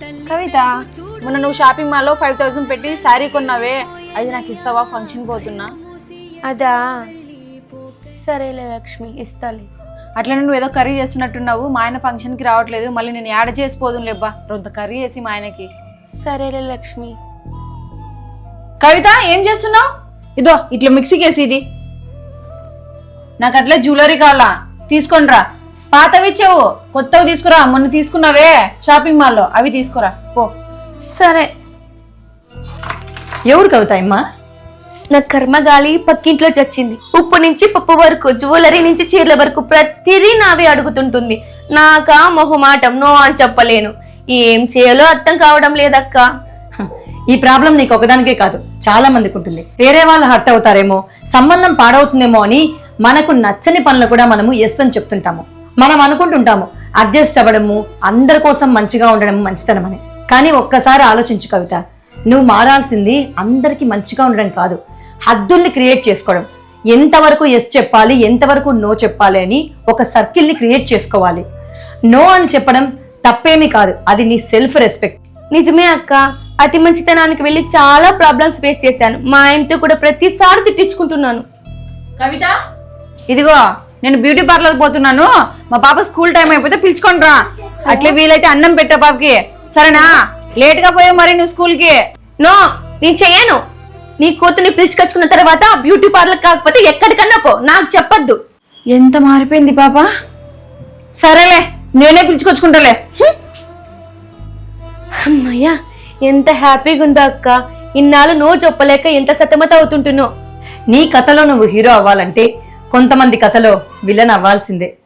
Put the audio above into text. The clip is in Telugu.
కవిత మొన్న నువ్వు షాపింగ్ మాల్లో ఫైవ్ థౌసండ్ పెట్టి శారీ కొన్నావే. అది నాకు ఇస్తావా? ఫంక్షన్ పోతున్నా. అదా. సరేలే లక్ష్మి ఇస్తాలే. అట్లనే నువ్వు ఏదో కర్రీ చేస్తున్నట్టున్నావు. మా ఆయన ఫంక్షన్కి రావట్లేదు. మళ్ళీ నేను యాడ్ చేసిపోదు లేబ్బా రొంత కర్రీ వేసి మా ఆయనకి. సరేలే లక్ష్మి. కవిత ఏం చేస్తున్నావు? ఇదో ఇట్లా మిక్సీకి వేసి ఇది. నాకు అట్లే జ్యువెలరీ కావాలా. తీసుకొని రా పాతవి ఇచ్చావు. కొత్తవి తీసుకురా. మొన్న తీసుకున్నావే. షాపింగ్ మాల్లో. అవి తీసుకురా. పో. సరే. ఎవరు కవితాయమ్మా నా కర్మగాలి పక్కింట్లో చచ్చింది. ఉప్పు నుంచి పప్పు వరకు జ్యువెలరీ నుంచి చీరల వరకు ప్రతిదీ నావే అడుగుతుంటుంది. నాకా మొహమాటం నో అని చెప్పలేను. ఏం చేయాలో అర్థం కావడం లేదక్క. ఈ ప్రాబ్లం నీకు ఒకదానికే కాదు. చాలా మందికి ఉంటుంది. వేరే వాళ్ళు హర్ట్ అవుతారేమో సంబంధం పాడవుతుందేమో అని మనకు నచ్చని పనులు కూడా మనము ఎస్ అని చెప్తుంటాము. మనం అనుకుంటుంటాము అడ్జస్ట్ అవ్వడము అందరి కోసం మంచిగా ఉండడం మంచితనమని. కానీ ఒక్కసారి ఆలోచించు కవిత నువ్వు మారాల్సింది అందరికీ మంచిగా ఉండడం కాదు హద్దుల్ని క్రియేట్ చేసుకోవడం. ఎంతవరకు ఎస్ చెప్పాలి ఎంతవరకు నో చెప్పాలి అని ఒక సర్కిల్ని క్రియేట్ చేసుకోవాలి. నో అని చెప్పడం తప్పేమీ కాదు అది నీ సెల్ఫ్ రెస్పెక్ట్ నిజమే అక్క అతి మంచితనానికి వెళ్ళి చాలా ప్రాబ్లమ్స్ ఫేస్ చేశాను. మా ఆయనతో కూడా ప్రతిసారి తిట్టించుకుంటున్నాను. కవిత? ఇదిగో నేను బ్యూటీ పార్లర్ పోతున్నాను. మా పాప స్కూల్ టైం అయిపోతే పిలుచుకొని రా. అట్లే వీలైతే అన్నం పెట్టా పాపకి. సరేనా? లేట్గా పోయావు మరి నువ్వు స్కూల్కి నో నేను చెయ్యను నీ కూతుర్ని పిలుచుకొచ్చుకున్న తర్వాత బ్యూటీ పార్లర్ కాకపోతే ఎక్కడికన్నా పో. నాకు చెప్పొద్దు. ఎంత మారిపోయింది పాప? సరేలే నేనే పిలుచుకొచ్చుకుంటాలే. అమ్మయ్యా ఎంత హ్యాపీగా ఉందో అక్క. ఇన్నాళ్ళు నో చెప్పలేక ఎంత సతమత అవుతుంటున్నో నీ కథలో నువ్వు హీరో అవ్వాలంటే కొంతమంది కథలో విలన్ అవ్వాల్సిందే.